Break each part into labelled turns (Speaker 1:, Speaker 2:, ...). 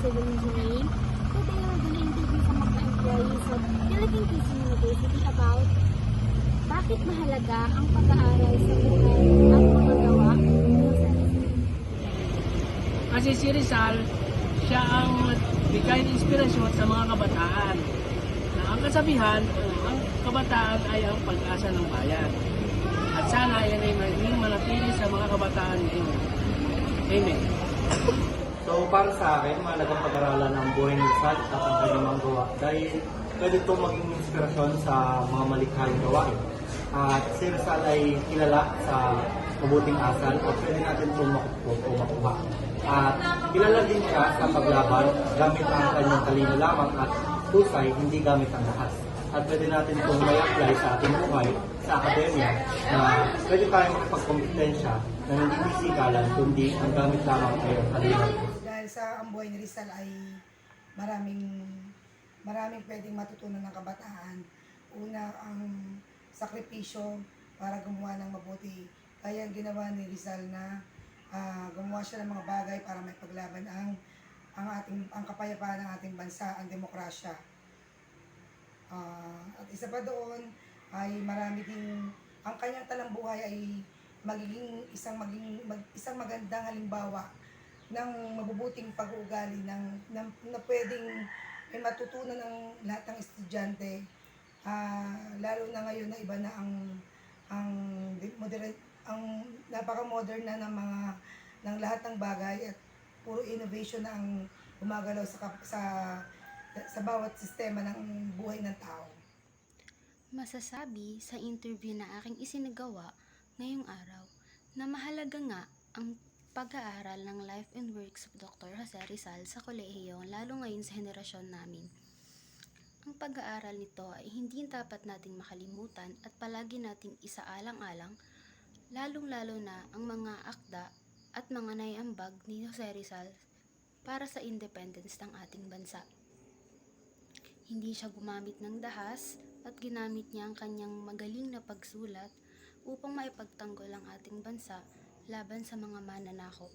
Speaker 1: Civil Engineering. Today, we're gonna interview some of the employees of Philippine Teaching University about bakit mahalaga ang pag-aaral sa buhay at mga gawa ni Jose Rizal.
Speaker 2: Kasi si Rizal, siya ang bigay ng inspirasyon sa mga kabataan. Na ang kasabihan, ang kabataan ay ang pag-asa ng bayan. At sana yan ay maging manatili sa mga kabataan ngayon. Amen.
Speaker 3: So para sa akin, mahalagang pag-aralan ang buhay ni Rizal at ang kanyang gawa dahil pwede itong maging inspirasyon sa mga malikhaing gawain. At si Rizal ay kilala sa mabuting asal at pwede natin itong makuha o makuha. At kilala din siya sa paglaban gamit ang kanyang talino lamang at husay, hindi gamit ang lakas. At pwede natin itong may apply sa ating buhay, sa akademya, na pwede tayong makipagkompetensya na hindi pisikalan, kundi ang gamit lamang ay ang talino.
Speaker 4: Sa buhay ni Rizal ay maraming maraming pwedeng matutunan ng kabataan. Una, ang sakripisyo para gumawa ng mabuti. Kaya ang ginawa ni Rizal na ah, gumawa siya ng mga bagay para may paglaban ang ang ating ang kapayapaan ng ating bansa, ang demokrasya. Ah, at isa pa doon ay marami din ang kanyang talambuhay ay magiging isang maging mag, isang magandang halimbawa ng mabubuting pag-uugali ng, ng na pwedeng may matutunan ng lahat ng estudyante Ah, lalo na ngayon na iba na ang ang modern ang napaka-modern na ng mga ng lahat ng bagay at puro innovation na ang gumagalaw sa sa sa bawat sistema ng buhay ng tao.
Speaker 5: Masasabi sa interview na aking isinagawa ngayong araw na mahalaga nga ang pag-aaral ng life and works of Dr. Jose Rizal sa kolehiyo lalo ngayon sa henerasyon namin. Ang pag-aaral nito ay hindi dapat nating makalimutan at palagi nating isaalang-alang lalong-lalo na ang mga akda at mga naiambag ni Jose Rizal para sa independence ng ating bansa. Hindi siya gumamit ng dahas at ginamit niya ang kanyang magaling na pagsulat upang maipagtanggol ang ating bansa laban sa mga mananakop.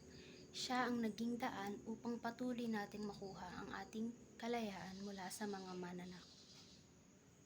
Speaker 5: Siya ang naging daan upang patuloy nating makuha ang ating kalayaan mula sa mga mananakop.